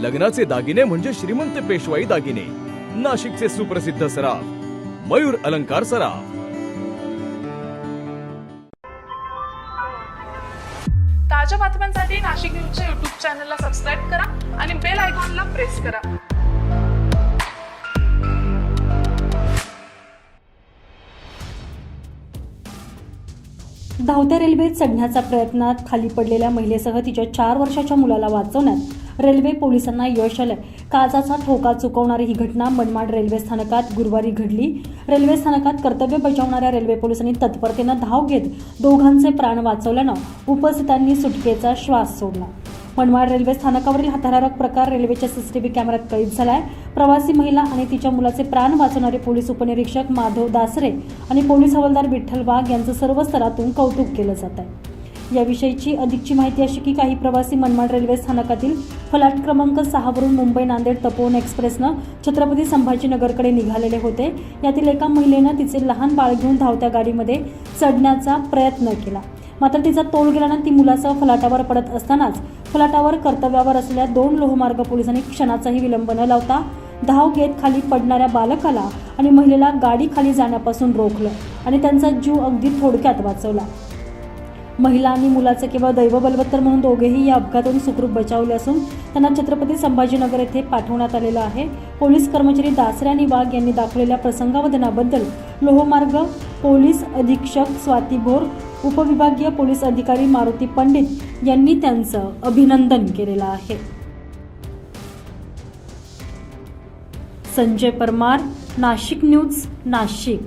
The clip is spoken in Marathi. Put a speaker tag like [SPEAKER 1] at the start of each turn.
[SPEAKER 1] लग्नाचे दागिने म्हणजे श्रीमंत पेशवाई दागिने. नाशिकचे सुप्रसिद्ध सराफ मयूर अलंकार सराफ.
[SPEAKER 2] ताज्या बातम्यांसाठी नाशिक न्यूजच्या युट्यूब चॅनलला सबस्क्राईब करा आणि बेल आयकॉनला प्रेस करा.
[SPEAKER 3] धावत्या रेल्वेत चढण्याच्या प्रयत्नात खाली पडलेल्या महिलेसह तिच्या चार वर्षाच्या मुलाला वाचवण्यात रेल्वे पोलिसांना यश आलं काचाचा ठोका चुकवणारी ही घटना मनमाड रेल्वे स्थानकात गुरुवारी घडली. रेल्वे स्थानकात कर्तव्य बजावणाऱ्या रेल्वे पोलिसांनी तत्परतेनं धाव घेत दोघांचे प्राण वाचवल्यानं उपस्थितांनी सुटकेचा श्वास सोडला. मनमाड रेल्वे स्थानकावरील हाथारारक प्रकार रेल्वेच्या सीसीटीव्ही कॅमेऱ्यात कैद झालाय. प्रवासी महिला आणि तिच्या मुलाचे प्राण वाचवणारे पोलीस उपनिरीक्षक माधव दासरे आणि पोलीस हवालदार विठ्ठल वाघ यांचं सर्व स्तरातून कौतुक केलं जात आहे याविषयीची अधिकची माहिती अशी की काही प्रवासी मनमाड रेल्वे स्थानकातील फलाट क्रमांक सहावरून मुंबई नांदेड तपोवन एक्सप्रेसनं छत्रपती संभाजीनगरकडे निघालेले होते. यातील एका महिलेनं तिचे लहान बाळ घेऊन धावत्या गाडीमध्ये चढण्याचा प्रयत्न केला. मात्र तिचा तोल गेल्यानं ती मुलासह फलाटावर पडत असतानाच फलाटावर कर्तव्यावर असलेल्या दोन लोहमार्ग पोलिसांनी क्षणाचाही विलंब न लावता धाव घेत खाली पडणाऱ्या बालकाला आणि महिलेला गाडी खाली जाण्यापासून रोखलं आणि त्यांचा जीव अगदी थोडक्यात वाचवला. महिला आणि मुलाचं केवळ दैव बलवत्तर म्हणून दोघेही या अपघातातून सुखरूप बचावले असून त्यांना छत्रपती संभाजीनगर येथे पाठवण्यात आलेलं आहे. पोलीस कर्मचारी दासरे आणि वाघ यांनी दाखवलेल्या प्रसंगावधानाबद्दल लोहमार्ग पोलीस अधीक्षक स्वाती भोर उपविभागीय पोलीस अधिकारी मारुती पंडित यांनी त्यांचं अभिनंदन केलेलं आहे. संजय परमार नाशिक न्यूज नाशिक.